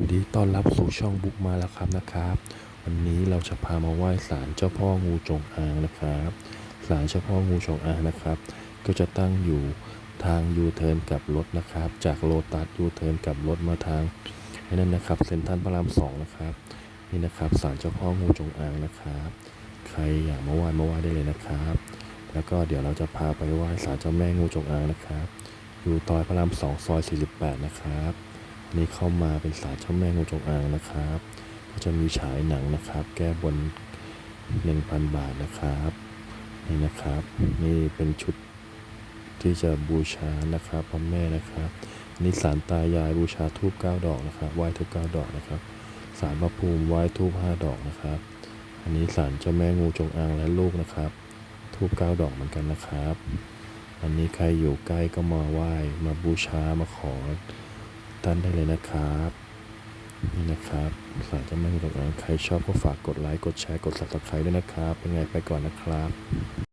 ยินดีต้อนรับสู่ช่องบุ๊กมาแล้วครับนะครับ วันนี้เราจะพามาไหว้ศาลเจ้าพ่องูจงอางนะครับศาลเจ้าพ่องูจงอางนะครับ ก็จะตั้งอยู่ทางยูเทิร์นกับรถนะครับ จากโลตัสยูเทิร์นกับรถมาทางไอ้นั่นนะครับเซ็นทรัลพระรามสองนะครับนี่นะครับศาลเจ้าพ่องูจงอางนะครับ ใครอยากมาไหว้มาไหว้ได้เลยนะครับ แล้วก็เดี๋ยวเราจะพาไปไหว้ศาลเจ้าแม่งูจงอางนะครับ อยู่ซอยพระรามสองซอย48นะครับ นี้เข้ามาเป็นศาลเจ้าแม่งูจงอางนะครับ ก็จะมีฉายหนังนะครับ แก้บน 1,000 บาทนะครับ นี่นะครับ นี่เป็นชุดที่จะบูชานะครับพระแม่นะครับอันนี่สารตายายบูชาทูบ9ดอกนะครับไหว้ทูบ9ดอกนะครับสารพระภูมิไหว้ทูบ5ดอกนะครับ อันนี้สารเจ้าแม่งูจงอางและลูกนะครับทูบ9ดอกเหมือนกันนะครับ อันนี้ใครอยู่ใกล้ก็มาไหว้มาบูชามาขอ ท่านได้เลยนะครับนี่นะครับสารจะไม่งูจงางใครชอบก็ฝากกดไลค์ กดแชร์ กด subscribe ด้วยนะครับ เป็นไงไปก่อนนะครับ